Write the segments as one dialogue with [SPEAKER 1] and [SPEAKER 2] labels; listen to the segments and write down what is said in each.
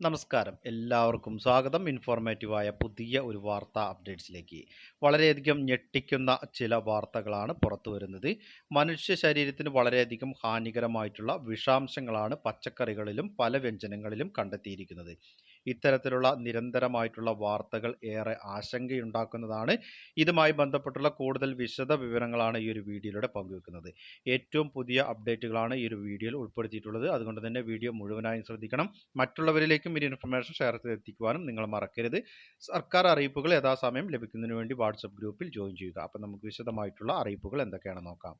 [SPEAKER 1] നമസ്കാരം. എല്ലാവർക്കും സ്വാഗതം. ഇൻഫോർമേറ്റീവായ പുതിയ ഒരു വാർത്താ അപ്ഡേറ്റ്സിലേക്ക്. വളരെയധികം ഞെട്ടിക്കുന്ന ചില വാർത്തകളാണ് പുറത്തു വരുന്നത്. മനുഷ്യ ശരീരത്തിന് വളരെയധികം ഹാനികരമായിട്ടുള്ള വിഷാംശങ്ങളാണ് പച്ചക്കറികളിലും പല വ്യഞ്ജനങ്ങളിലും കണ്ടെത്തിയിരിക്കുന്നത്. ഇത്തരത്തിലുള്ള നിരന്തരമായിട്ടുള്ള വാർത്തകൾ ഏറെ ആശങ്കയുണ്ടാക്കുന്നതാണ്. ഇതുമായി ബന്ധപ്പെട്ടുള്ള കൂടുതൽ വിശദ വിവരങ്ങളാണ് ഈ ഒരു വീഡിയോയിലൂടെ പങ്കുവെക്കുന്നത്. ഏറ്റവും പുതിയ അപ്ഡേറ്റുകളാണ് ഈ ഒരു വീഡിയോയിൽ ഉൾപ്പെടുത്തിയിട്ടുള്ളത്. അതുകൊണ്ട് തന്നെ വീഡിയോ മുഴുവനായും ശ്രദ്ധിക്കണം. മറ്റുള്ളവരിലേക്കും ഈ ഇൻഫർമേഷൻ ഷെയർ ചെയ്തെത്തിക്കുവാനും നിങ്ങൾ മറക്കരുത്. സർക്കാർ അറിയിപ്പുകൾ യഥാസമയം ലഭിക്കുന്നതിന് വേണ്ടി വാട്സപ്പ് ഗ്രൂപ്പിൽ ജോയിൻ ചെയ്യുക. അപ്പം നമുക്ക് വിശദമായിട്ടുള്ള അറിയിപ്പുകൾ എന്തൊക്കെയാണെന്ന് നോക്കാം.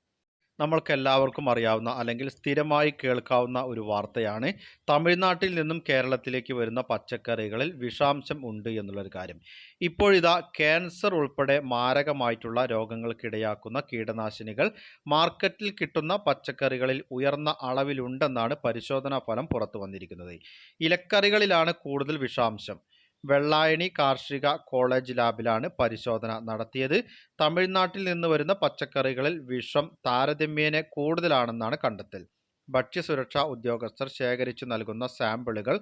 [SPEAKER 1] നമ്മൾക്ക് എല്ലാവർക്കും അറിയാവുന്ന അല്ലെങ്കിൽ സ്ഥിരമായി കേൾക്കാവുന്ന ഒരു വാർത്തയാണ്. തമിഴ്നാട്ടിൽ നിന്നും കേരളത്തിലേക്ക് വരുന്ന പച്ചക്കറികളിൽ വിഷാംശം ഉണ്ട് എന്നുള്ളൊരു കാര്യം. ഇപ്പോഴിതാ ക്യാൻസർ ഉൾപ്പെടെ മാരകമായിട്ടുള്ള രോഗങ്ങൾക്കിടയാക്കുന്ന കീടനാശിനികൾ മാർക്കറ്റിൽ കിട്ടുന്ന പച്ചക്കറികളിൽ ഉയർന്ന അളവിലുണ്ടെന്നാണ് പരിശോധനാ ഫലം പുറത്തു വന്നിരിക്കുന്നത് ഇലക്കറികളിലാണ് കൂടുതൽ വിഷാംശം. വെള്ളായണി കാർഷിക കോളേജ് ലാബിലാണ് പരിശോധന നടത്തിയത്. തമിഴ്നാട്ടിൽ നിന്ന് വരുന്ന പച്ചക്കറികളിൽ വിഷം താരതമ്യേന കൂടുതലാണെന്നാണ് കണ്ടെത്തൽ. ഭക്ഷ്യസുരക്ഷാ ഉദ്യോഗസ്ഥർ ശേഖരിച്ചു നൽകുന്ന സാമ്പിളുകൾ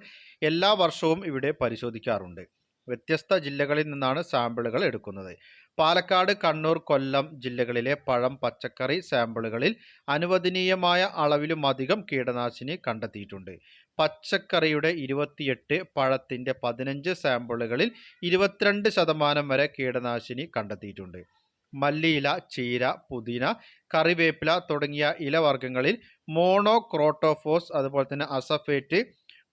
[SPEAKER 1] എല്ലാ വർഷവും ഇവിടെ പരിശോധിക്കാറുണ്ട്. വ്യത്യസ്ത ജില്ലകളിൽ നിന്നാണ് സാമ്പിളുകൾ എടുക്കുന്നത്. പാലക്കാട് കണ്ണൂർ കൊല്ലം ജില്ലകളിലെ പഴം പച്ചക്കറി സാമ്പിളുകളിൽ അനുവദനീയമായ അളവിലുമധികം കീടനാശിനി കണ്ടെത്തിയിട്ടുണ്ട്. പച്ചക്കറിയുടെ ഇരുപത്തിയെട്ട് പഴത്തിന്റെ പതിനഞ്ച് സാമ്പിളുകളിൽ ഇരുപത്തിരണ്ട് ശതമാനം വരെ കീടനാശിനി കണ്ടെത്തിയിട്ടുണ്ട്. മല്ലിയില ചീര പുതിന കറിവേപ്പില തുടങ്ങിയ ഇലവർഗങ്ങളിൽ മോണോക്രോട്ടോഫോസ് അതുപോലെ തന്നെ അസഫേറ്റ്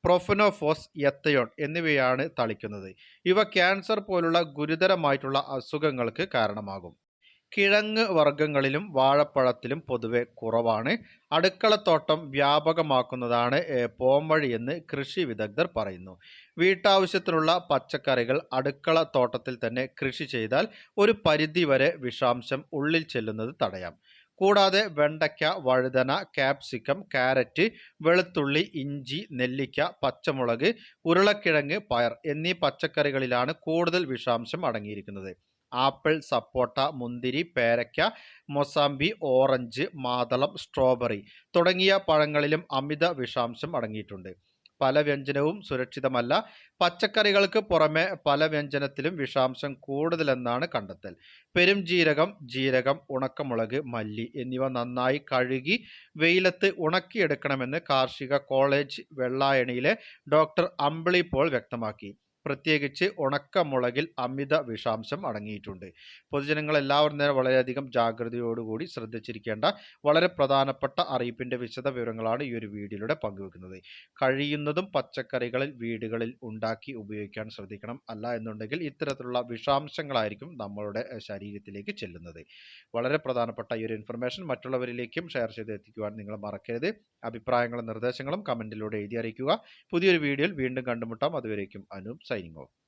[SPEAKER 1] പ്രൊഫനോഫോസ് എത്തയോൺ എന്നിവയാണ് തളിക്കുന്നത്. ഇവ ക്യാൻസർ പോലുള്ള ഗുരുതരമായിട്ടുള്ള അസുഖങ്ങൾക്ക് കാരണമാകും. കിഴങ്ങ് വർഗങ്ങളിലും വാഴപ്പഴത്തിലും പൊതുവെ കുറവാണ്. അടുക്കളത്തോട്ടം വ്യാപകമാക്കുന്നതാണ് പോംവഴി എന്ന് കൃഷി വിദഗ്ധർ പറയുന്നു. വീട്ടാവശ്യത്തിനുള്ള പച്ചക്കറികൾ അടുക്കള തോട്ടത്തിൽ തന്നെ കൃഷി ചെയ്താൽ ഒരു പരിധിവരെ വിഷാംശം ഉള്ളിൽ ചെല്ലുന്നത് തടയാം. കൂടാതെ വെണ്ടയ്ക്ക വഴുതന കാപ്സിക്കം കാരറ്റ് വെളുത്തുള്ളി ഇഞ്ചി നെല്ലിക്ക പച്ചമുളക് ഉരുളക്കിഴങ്ങ് പയർ എന്നീ പച്ചക്കറികളിലാണ് കൂടുതൽ വിഷാംശം അടങ്ങിയിരിക്കുന്നത്. ആപ്പിൾ സപ്പോട്ട മുന്തിരി പേരയ്ക്ക മൊസാമ്പി ഓറഞ്ച് മാതളം സ്ട്രോബെറി തുടങ്ങിയ പഴങ്ങളിലും അമിത വിഷാംശം അടങ്ങിയിട്ടുണ്ട്. പല വ്യഞ്ജനവും സുരക്ഷിതമല്ല. പച്ചക്കറികൾക്ക് പുറമെ പല വ്യഞ്ജനത്തിലും വിഷാംശം കൂടുതലെന്നാണ് കണ്ടെത്തൽ. പെരുംജീരകം ജീരകം ഉണക്കമുളക് മല്ലി എന്നിവ നന്നായി കഴുകി വെയിലത്ത് ഉണക്കിയെടുക്കണമെന്ന് കാർഷിക കോളേജ് വെള്ളായണിയിലെ ഡോക്ടർ അമ്പിളി പോൾ വ്യക്തമാക്കി. പ്രത്യേകിച്ച് ഉണക്കമുളകിൽ അമിത വിഷാംശം അടങ്ങിയിട്ടുണ്ട്. പൊതുജനങ്ങൾ എല്ലാവരും നേരെ വളരെയധികം ജാഗ്രതയോടുകൂടി ശ്രദ്ധിച്ചിരിക്കേണ്ട വളരെ പ്രധാനപ്പെട്ട അറിയിപ്പിന്റെ വിശദ വിവരങ്ങളാണ് ഈ ഒരു വീഡിയോയിലൂടെ പങ്കുവെക്കുന്നത്. കഴിയുന്നതും പച്ചക്കറികളിൽ വീടുകളിൽ ഉണ്ടാക്കി ഉപയോഗിക്കാൻ ശ്രദ്ധിക്കണം. അല്ല എന്നുണ്ടെങ്കിൽ ഇത്തരത്തിലുള്ള വിഷാംശങ്ങളായിരിക്കും നമ്മളുടെ ശരീരത്തിലേക്ക് ചെല്ലുന്നത്. വളരെ പ്രധാനപ്പെട്ട ഈ ഒരു ഇൻഫർമേഷൻ മറ്റുള്ളവരിലേക്കും ഷെയർ ചെയ്ത് എത്തിക്കുവാൻ നിങ്ങൾ മറക്കരുത്. അഭിപ്രായങ്ങളും നിർദ്ദേശങ്ങളും കമന്റിലൂടെ എഴുതി അറിയിക്കുക. പുതിയൊരു വീഡിയോയിൽ വീണ്ടും കണ്ടുമുട്ടാം. അതുവരേക്കും അനൂപ് signing off.